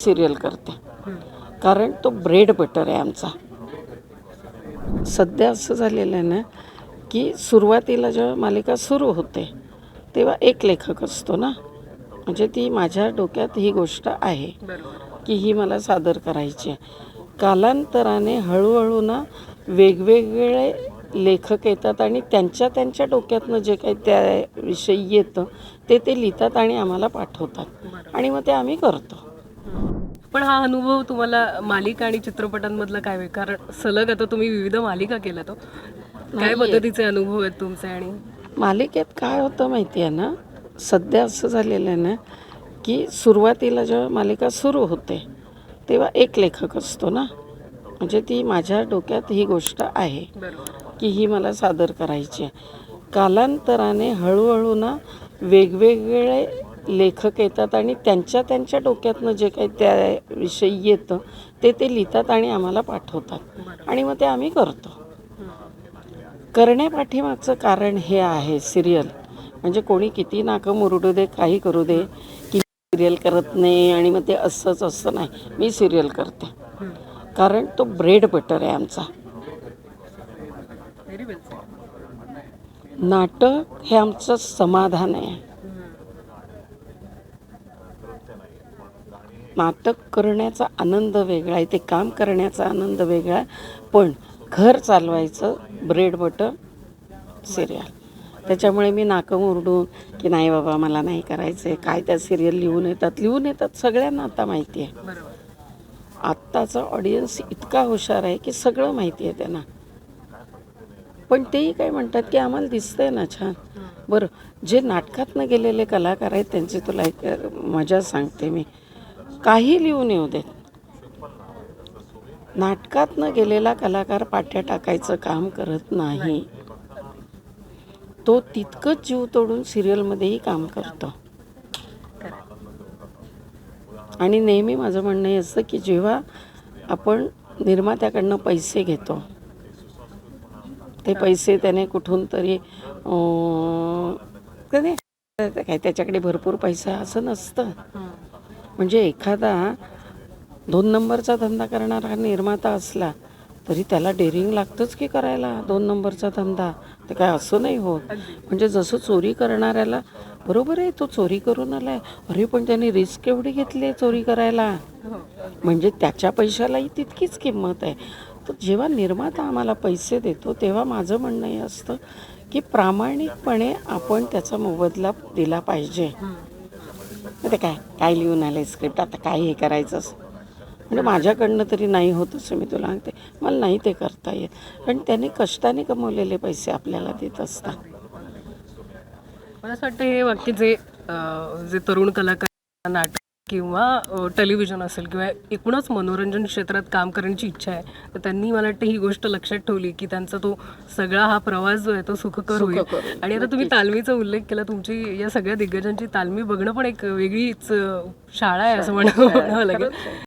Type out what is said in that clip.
Serial करते. कारण तो ब्रेड बटर आहे आमचा. सध्या असं झालेलं आहे ना की सुरुवातीला जेव्हा मालिका सुरू होते तेव्हा एक लेखक असतो ना. म्हणजे ती माझ्या डोक्यात ही गोष्ट आहे की ही मला सादर करायची आहे. कालांतराने हळूहळू ना वेगवेगळे लेखक येतात आणि त्यांच्या त्यांच्या डोक्यातनं जे काही त्याविषयी येतं ते ते लिहितात आणि आम्हाला पाठवतात. आणि मग ते आम्ही करतो. पण हा अनुभव तुम्हाला मालिका आणि चित्रपटांमधला काय कारण सलग आता तुम्ही विविध मालिका केल्या तो. काय पद्धतीचे अनुभव आहेत तुमचे आणि? मालिकेत काय होतं माहिती आहे ना सध्या असं झालेलं आहे ना की सुरुवातीला जेव्हा मालिका सुरू होते तेव्हा एक लेखक असतो ना. म्हणजे ती माझ्या डोक्यात ही गोष्ट आहे की ही मला सादर करायची आहे. कालांतराने हळूहळू ना वेगवेगळे लेखक येतात आणि त्यांच्या त्यांच्या डोक्यातनं जे काही त्याविषयी येतं ते ते लिहितात आणि आम्हाला पाठवतात. आणि मग ते आम्ही करतो. करण्यापाठीमागचं कारण हे आहे सिरियल. म्हणजे कोणी किती नाकं मुरडू दे काही करू दे की सिरियल करत नाही आणि मग ते असंच असं नाही. मी सिरियल करते. कारण तो ब्रेड बटर आहे आमचा. नाटक हे आमचं समाधान आहे. नाटक करण्याचा आनंद वेगळा आहे ते काम करण्याचा आनंद वेगळा आहे. पण घर चालवायचं ब्रेड बटर सिरियल त्याच्यामुळे मी नाकं मुरडून की नाही बाबा मला नाही करायचं आहे काय त्या सिरियल लिहून येतात? लिहून येतात सगळ्यांना आता माहिती आहे. आत्ताचा ऑडियन्स इतका हुशार आहे की सगळं माहिती आहे त्यांना. पण तेही काय म्हणतात की आम्हाला दिसतंय ना छान. बरं जे नाटकातनं गेलेले कलाकार आहेत त्यांची तुला एक मजा सांगते मी. काही लिहून येऊ देत नाटकातनं गेलेला कलाकार पाट्या टाकायचं काम करत नाही. तो तितकंच जीव तोडून सिरियलमध्येही काम करतो. आणि नेहमी माझं म्हणणं हे असतं की जेव्हा आपण निर्मात्याकडनं पैसे घेतो ते पैसे त्याने कुठून तरी काय त्याच्याकडे भरपूर पैसा असं नसतं. म्हणजे एखादा दोन नंबरचा धंदा करणारा निर्माता असला तरी त्याला डेअरिंग लागतंच की करायला दोन नंबरचा धंदा? ते काय असं नाही होत. म्हणजे जसं चोरी करणाऱ्याला बरोबर आहे तो चोरी करून आलाय. अरे पण त्याने रिस्क एवढी घेतली आहे चोरी करायला? म्हणजे त्याच्या पैशालाही तितकीच किंमत आहे. तर जेव्हा निर्माता आम्हाला पैसे देतो तेव्हा माझं म्हणणं हे असतं की प्रामाणिकपणे आपण त्याचा मोबदला दिला पाहिजे. ते काय काय लिहून आलं स्क्रिप्ट आता काय हे करायचं असं? म्हणजे माझ्याकडनं तरी नाही होत असं मी तुला सांगते. मला नाही ते करता येत. कारण त्याने कष्टाने कमवलेले पैसे आपल्याला देत असतात. मला असं वाटतं हे वाक्य जे जे तरुण कलाकार नाटक किंवा टेलिव्हिजन असेल किंवा एकूणच मनोरंजन क्षेत्रात काम करण्याची इच्छा आहे तर त्यांनी मला वाटतं ही गोष्ट लक्षात ठेवली की त्यांचा तो सगळा हा प्रवास जो आहे तो सुखकर होईल. आणि आता तुम्ही तालमीचा उल्लेख केला तुमची या सगळ्या दिग्गजांची तालमी बघणं पण एक वेगळीच शाळा आहे असं म्हणावं लागेल.